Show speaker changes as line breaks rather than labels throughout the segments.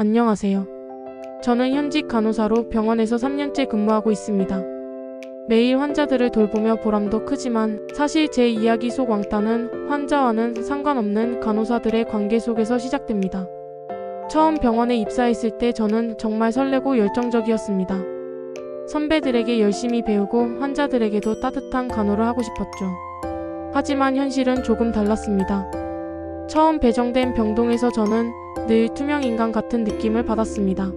안녕하세요. 저는 현직 간호사로 병원에서 3년째 근무하고 있습니다. 매일 환자들을 돌보며 보람도 크지만 사실 제 이야기 속 왕따는 환자와는 상관없는 간호사들의 관계 속에서 시작됩니다. 처음 병원에 입사했을 때 저는 정말 설레고 열정적이었습니다. 선배들에게 열심히 배우고 환자들에게도 따뜻한 간호를 하고 싶었죠. 하지만 현실은 조금 달랐습니다. 처음 배정된 병동에서 저는 늘 투명 인간 같은 느낌을 받았습니다.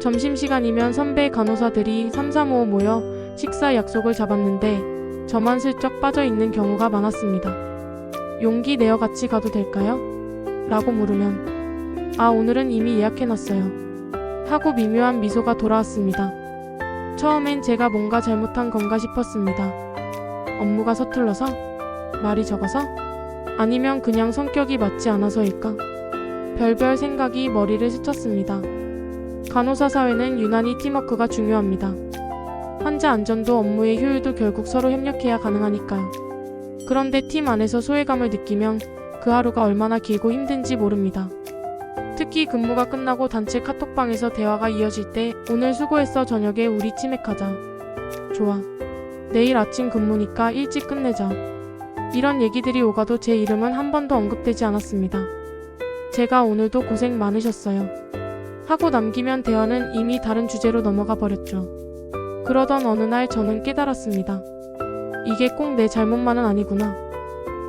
점심시간이면 선배 간호사들이 335 모여 식사 약속을 잡았는데 저만 슬쩍 빠져 있는 경우가 많았습니다. 용기 내어 같이 가도 될까요? 라고 물으면 아, 오늘은 이미 예약해놨어요. 하고 미묘한 미소가 돌아왔습니다. 처음엔 제가 뭔가 잘못한 건가 싶었습니다. 업무가 서툴러서? 말이 적어서? 아니면 그냥 성격이 맞지 않아서일까? 별별 생각이 머리를 스쳤습니다. 간호사 사회는 유난히 팀워크가 중요합니다. 환자 안전도 업무의 효율도 결국 서로 협력해야 가능하니까요. 그런데 팀 안에서 소외감을 느끼면 그 하루가 얼마나 길고 힘든지 모릅니다. 특히 근무가 끝나고 단체 카톡방에서 대화가 이어질 때 오늘 수고했어 저녁에 우리 치맥하자. 좋아. 내일 아침 근무니까 일찍 끝내자. 이런 얘기들이 오가도 제 이름은 한 번도 언급되지 않았습니다. 제가 오늘도 고생 많으셨어요. 하고 남기면 대화는 이미 다른 주제로 넘어가 버렸죠. 그러던 어느 날 저는 깨달았습니다. 이게 꼭 내 잘못만은 아니구나.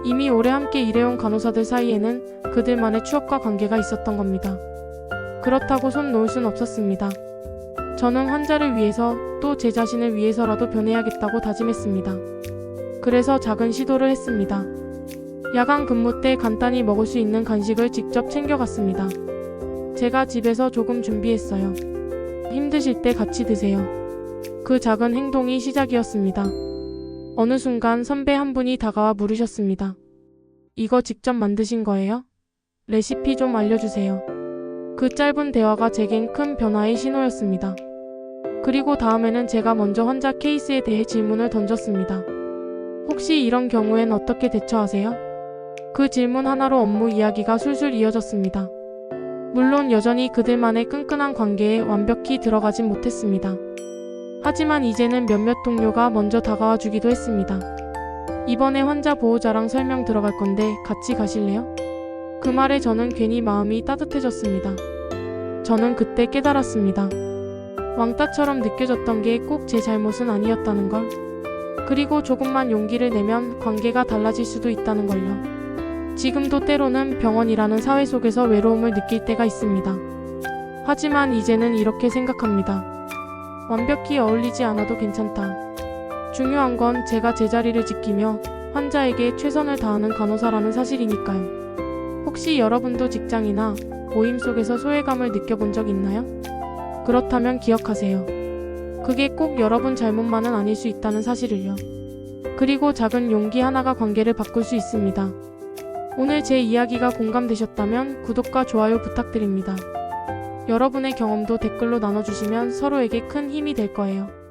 이미 오래 함께 일해온 간호사들 사이에는 그들만의 추억과 관계가 있었던 겁니다. 그렇다고 손 놓을 순 없었습니다. 저는 환자를 위해서 또 제 자신을 위해서라도 변해야겠다고 다짐했습니다. 그래서 작은 시도를 했습니다. 야간 근무 때 간단히 먹을 수 있는 간식을 직접 챙겨갔습니다. 제가 집에서 조금 준비했어요. 힘드실 때 같이 드세요. 그 작은 행동이 시작이었습니다. 어느 순간 선배 한 분이 다가와 물으셨습니다. 이거 직접 만드신 거예요? 레시피 좀 알려주세요. 그 짧은 대화가 제겐 큰 변화의 신호였습니다. 그리고 다음에는 제가 먼저 환자 케이스에 대해 질문을 던졌습니다. 혹시 이런 경우엔 어떻게 대처하세요? 그 질문 하나로 업무 이야기가 술술 이어졌습니다. 물론 여전히 그들만의 끈끈한 관계에 완벽히 들어가진 못했습니다. 하지만 이제는 몇몇 동료가 먼저 다가와 주기도 했습니다. 이번에 환자 보호자랑 설명 들어갈 건데 같이 가실래요? 그 말에 저는 괜히 마음이 따뜻해졌습니다. 저는 그때 깨달았습니다. 왕따처럼 느껴졌던 게 꼭 제 잘못은 아니었다는 걸. 그리고 조금만 용기를 내면 관계가 달라질 수도 있다는 걸요. 지금도 때로는 병원이라는 사회 속에서 외로움을 느낄 때가 있습니다. 하지만 이제는 이렇게 생각합니다. 완벽히 어울리지 않아도 괜찮다. 중요한 건 제가 제 자리를 지키며 환자에게 최선을 다하는 간호사라는 사실이니까요. 혹시 여러분도 직장이나 모임 속에서 소외감을 느껴본 적 있나요? 그렇다면 기억하세요. 그게 꼭 여러분 잘못만은 아닐 수 있다는 사실을요. 그리고 작은 용기 하나가 관계를 바꿀 수 있습니다. 오늘 제 이야기가 공감되셨다면 구독과 좋아요 부탁드립니다. 여러분의 경험도 댓글로 나눠주시면 서로에게 큰 힘이 될 거예요.